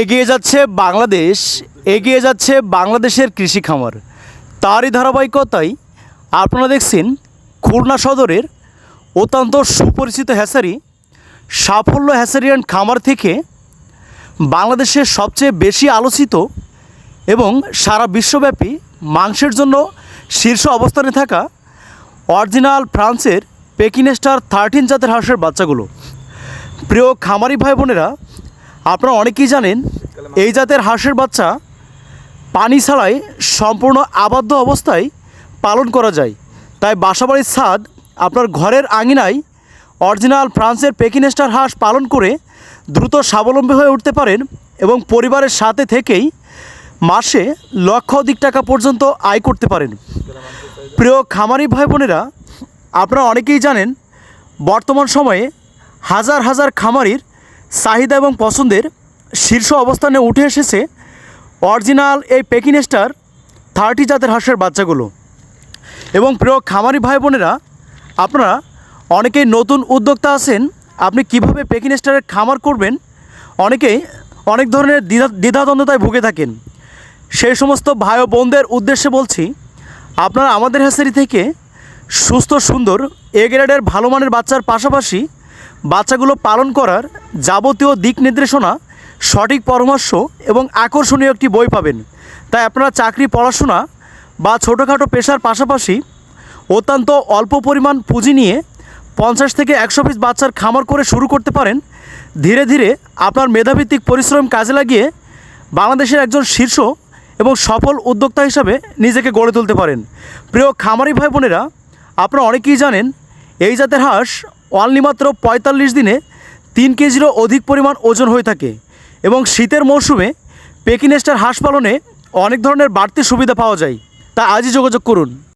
এগিয়ে যাচ্ছে বাংলাদেশ, এগিয়ে যাচ্ছে বাংলাদেশের কৃষি খামার। তারই ধারাবাহিকতায় আপনারা দেখছেন খুলনা সদরের অত্যন্ত সুপরিচিত হ্যাসারি, সাফল্য হ্যাসারিয়ান খামার থেকে বাংলাদেশের সবচেয়ে বেশি আলোচিত এবং সারা বিশ্বব্যাপী মাংসের জন্য শীর্ষ অবস্থানে থাকা অরিজিনাল ফ্রান্সের পেকিনেস্টার থার্টিন জাতের হাঁসের বাচ্চাগুলো। প্রিয় খামারি ভাই বোনেরা আপনারা অনেকেই জানেন, এই জাতের হাঁসের বাচ্চা পানি ছাড়াই সম্পূর্ণ আবদ্ধ অবস্থায় পালন করা যায়। তাই বাসাবাড়ির ছাদ, আপনার ঘরের আঙিনায় অরিজিনাল ফ্রান্সের পেকিনেস্টার হাঁস পালন করে দ্রুত স্বাবলম্বী হয়ে উঠতে পারেন এবং পরিবারের সাথে থেকেই মাসে লক্ষাধিক টাকা পর্যন্ত আয় করতে পারেন। প্রিয় খামারি ভাই বোনেরা, আপনারা অনেকেই জানেন, বর্তমান সময়ে হাজার হাজার খামারির চাহিদা এবং পছন্দের শীর্ষ অবস্থানে উঠে এসেছে অরিজিনাল এই পেকিনেস্টার থার্টি জাতের হাঁসের বাচ্চাগুলো। এবং প্রিয় খামারি ভাই বোনেরা, আপনারা অনেকেই নতুন উদ্যোক্তা আছেন, আপনি কীভাবে পেকিনেস্টারের খামার করবেন? অনেকেই অনেক ধরনের দ্বিধা, দ্বিধাদ্বন্দ্বতায় ভুগে থাকেন। সেই সমস্ত ভাই ও বোনদের উদ্দেশ্যে বলছি, আপনারা আমাদের হ্যাসারি থেকে সুস্থ, সুন্দর এ গ্রেডের ভালো মানের বাচ্চার পাশাপাশি বাচ্চাগুলো পালন করার যাবতীয় দিক নির্দেশনা, সঠিক পরামর্শ এবং আকর্ষণীয় একটি বই পাবেন। তাই আপনারা চাকরি, পড়াশোনা বা ছোটোখাটো পেশার পাশাপাশি অত্যন্ত অল্প পরিমাণ পুঁজি নিয়ে পঞ্চাশ থেকে একশো পিস বাচ্চার খামার করে শুরু করতে পারেন। ধীরে ধীরে আপনার মেধাভিত্তিক পরিশ্রম কাজে লাগিয়ে বাংলাদেশের একজন শীর্ষ এবং সফল উদ্যোক্তা হিসাবে নিজেকে গড়ে তুলতে পারেন। প্রিয় খামারি ভাই বোনেরা আপনারা অনেকেই জানেন এই জাতের হাঁস অনলি মাত্র পঁয়তাল্লিশ দিনে তিন কেজিরও অধিক পরিমাণ ওজন হয়ে থাকে এবং শীতের মৌসুমে পেকিনেস্টার হাঁস পালনে অনেক ধরনের বাড়তি সুবিধা পাওয়া যায়। তা আজই যোগাযোগ করুন।